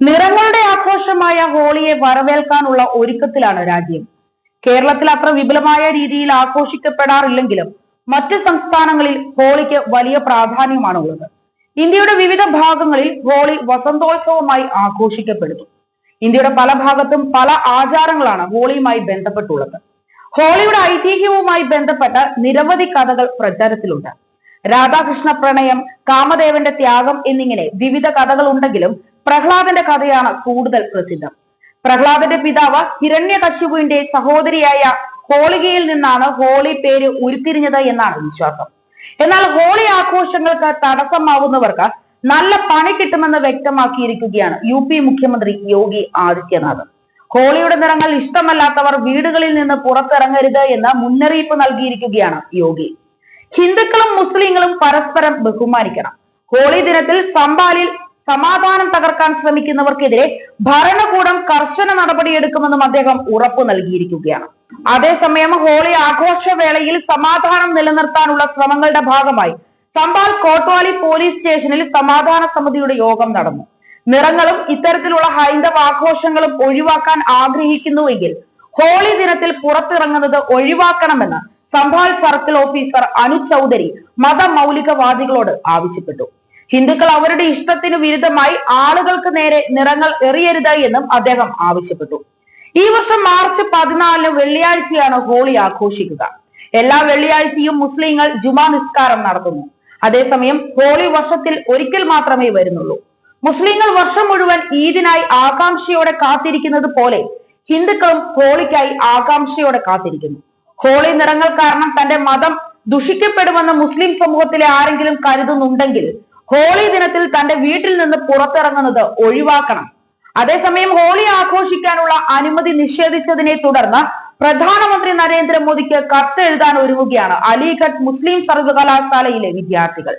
നിറങ്ങളുടെ ആഘോഷമായ ഹോളിയെ വരവേൽക്കാനുള്ള ഒരുക്കത്തിലാണ് രാജ്യം. കേരളത്തിൽ അത്ര വിപുലമായ രീതിയിൽ ആഘോഷിക്കപ്പെടാറില്ലെങ്കിലും മറ്റ് സംസ്ഥാനങ്ങളിൽ ഹോളിക്ക് വലിയ പ്രാധാന്യമാണ് ഉള്ളത് ഇന്ത്യയുടെ വിവിധ ഭാഗങ്ങളിൽ ഹോളി വസന്തോത്സവമായി ആഘോഷിക്കപ്പെടുന്നു. ഇന്ത്യയുടെ പല ഭാഗത്തും പല ആചാരങ്ങളാണ് ഹോളിയുമായി ബന്ധപ്പെട്ടുള്ളത്. ഹോളിയുടെ ഐതിഹ്യവുമായി ബന്ധപ്പെട്ട നിരവധി കഥകൾ പ്രചാരത്തിലുണ്ട്. രാധാകൃഷ്ണ പ്രണയം കാമദേവന്റെ ത്യാഗം എന്നിങ്ങനെ വിവിധ കഥകൾ ഉണ്ടെങ്കിലും പ്രഹ്ലാദന്റെ കഥയാണ് കൂടുതൽ പ്രസിദ്ധം. പ്രഹ്ലാദന്റെ പിതാവ് ഹിരണ്യകശിപുവിന്റെ സഹോദരിയായ ഹോളികയിൽ നിന്നാണ് ഹോളി പേര് ഉരുത്തിരിഞ്ഞത് എന്നാണ് വിശ്വാസം. എന്നാൽ ഹോളി ആഘോഷങ്ങൾക്ക് തടസ്സമാവുന്നവർക്ക് നല്ല പണി കിട്ടുമെന്ന് വ്യക്തമാക്കിയിരിക്കുകയാണ് യു പി മുഖ്യമന്ത്രി യോഗി ആദിത്യനാഥ്. ഹോളിയുടെ നിറങ്ങൾ ഇഷ്ടമല്ലാത്തവർ വീടുകളിൽ നിന്ന് പുറത്തിറങ്ങരുത് എന്ന് മുന്നറിയിപ്പ് നൽകിയിരിക്കുകയാണ് യോഗി. ഹിന്ദുക്കളും മുസ്ലിങ്ങളും പരസ്പരം ബഹുമാനിക്കണം. ഹോളി ദിനത്തിൽ സംബാലിൽ സമാധാനം തകർക്കാൻ ശ്രമിക്കുന്നവർക്കെതിരെ ഭരണകൂടം കർശന നടപടിയെടുക്കുമെന്നും അദ്ദേഹം ഉറപ്പു നൽകിയിരിക്കുകയാണ്. അതേസമയം ഹോളി ആഘോഷ വേളയിൽ സമാധാനം നിലനിർത്താനുള്ള ശ്രമങ്ങളുടെ ഭാഗമായി സംബാൽ കോട്വാലി പോലീസ് സ്റ്റേഷനിൽ സമാധാന സമിതിയുടെ യോഗം നടന്നു. നിറങ്ങളും ഇത്തരത്തിലുള്ള ഹൈന്ദവ ആഘോഷങ്ങളും ഒഴിവാക്കാൻ ആഗ്രഹിക്കുന്നുവെങ്കിൽ ഹോളി ദിനത്തിൽ പുറത്തിറങ്ങുന്നത് ഒഴിവാക്കണമെന്ന് സംഭാൽ സർക്കിൾ ഓഫീസർ അനു ചൗധരി മതമൗലികവാദികളോട് ആവശ്യപ്പെട്ടു. ഹിന്ദുക്കൾ അവരുടെ ഇഷ്ടത്തിന് വിരുദ്ധമായി ആളുകൾക്ക് നേരെ നിറങ്ങൾ എറിയരുത് എന്നും അദ്ദേഹം ആവശ്യപ്പെട്ടു. ഈ വർഷം മാർച്ച് പതിനാലിന് വെള്ളിയാഴ്ചയാണ് ഹോളി ആഘോഷിക്കുക. എല്ലാ വെള്ളിയാഴ്ചയും മുസ്ലിങ്ങൾ ജുമാ നിസ്കാരം നടത്തുന്നു. അതേസമയം ഹോളി വർഷത്തിൽ ഒരിക്കൽ മാത്രമേ വരുന്നുള്ളൂ. മുസ്ലിങ്ങൾ വർഷം മുഴുവൻ ഈദിനായി ആകാംക്ഷയോടെ കാത്തിരിക്കുന്നത് പോലെ ഹിന്ദുക്കളും ഹോളിക്കായി ആകാംക്ഷയോടെ കാത്തിരിക്കുന്നു. ഹോളി നിറങ്ങൾ കാരണം തന്റെ മതം ദുഷിക്കപ്പെടുമെന്ന് മുസ്ലിം സമൂഹത്തിലെ ആരെങ്കിലും കരുതുന്നുണ്ടെങ്കിൽ ഹോളി ദിനത്തിൽ തന്റെ വീട്ടിൽ നിന്ന് പുറത്തിറങ്ങുന്നത് ഒഴിവാക്കണം. അതേസമയം ഹോളി ആഘോഷിക്കാനുള്ള അനുമതി നിഷേധിച്ചതിനെ തുടർന്ന് പ്രധാനമന്ത്രി നരേന്ദ്രമോദിക്ക് കത്ത് എഴുതാൻ ഒരുങ്ങുകയാണ് അലിഗഡ് മുസ്ലിം സർവകലാശാലയിലെ വിദ്യാർത്ഥികൾ.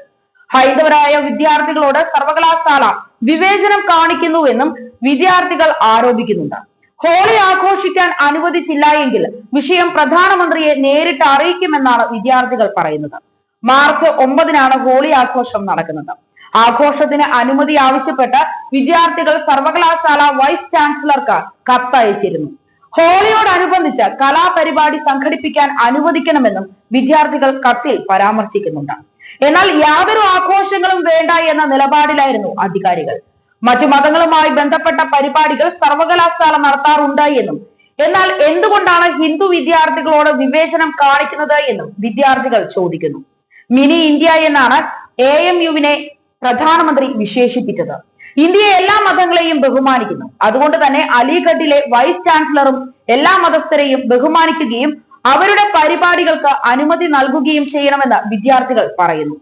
ഹൈന്ദവരായ വിദ്യാർത്ഥികളോട് സർവകലാശാല വിവേചനം കാണിക്കുന്നുവെന്നും വിദ്യാർത്ഥികൾ ആരോപിക്കുന്നുണ്ട്. ഹോളി ആഘോഷിക്കാൻ അനുവദിച്ചില്ല എങ്കിൽ വിഷയം പ്രധാനമന്ത്രിയെ നേരിട്ട് അറിയിക്കുമെന്നാണ് വിദ്യാർത്ഥികൾ പറയുന്നത്. മാർച്ച് ഒമ്പതിനാണ് ഹോളി ആഘോഷം നടക്കുന്നത്. ആഘോഷത്തിന് അനുമതി ആവശ്യപ്പെട്ട് വിദ്യാർത്ഥികൾ സർവകലാശാല വൈസ് ചാൻസലർക്ക് കത്തയച്ചിരുന്നു. ഹോളിയോടനുബന്ധിച്ച് കലാപരിപാടി സംഘടിപ്പിക്കാൻ അനുവദിക്കണമെന്നും വിദ്യാർത്ഥികൾ കത്തിൽ പരാമർശിക്കുന്നുണ്ട്. എന്നാൽ യാതൊരു ആഘോഷങ്ങളും വേണ്ട എന്ന നിലപാടിലായിരുന്നു അധികാരികൾ. മറ്റു മതങ്ങളുമായി ബന്ധപ്പെട്ട പരിപാടികൾ സർവകലാശാല നടത്താറുണ്ട് എന്നും എന്നാൽ എന്തുകൊണ്ടാണ് ഹിന്ദു വിദ്യാർത്ഥികളോട് വിവേചനം കാണിക്കുന്നത് എന്നും വിദ്യാർത്ഥികൾ ചോദിക്കുന്നു. മിനി ഇന്ത്യ എന്നാണ് എ എം യുവിനെ പ്രധാനമന്ത്രി വിശേഷിപ്പിച്ചത്. ഇന്ത്യ എല്ലാ മതങ്ങളെയും ബഹുമാനിക്കുന്നു. അതുകൊണ്ട് തന്നെ അലിഗഡിലെ വൈസ് ചാൻസലറും എല്ലാ മതസ്ഥരെയും ബഹുമാനിക്കുകയും അവരുടെ പരിപാടികൾക്ക് അനുമതി നൽകുകയും ചെയ്യണമെന്ന് വിദ്യാർത്ഥികൾ പറയുന്നു.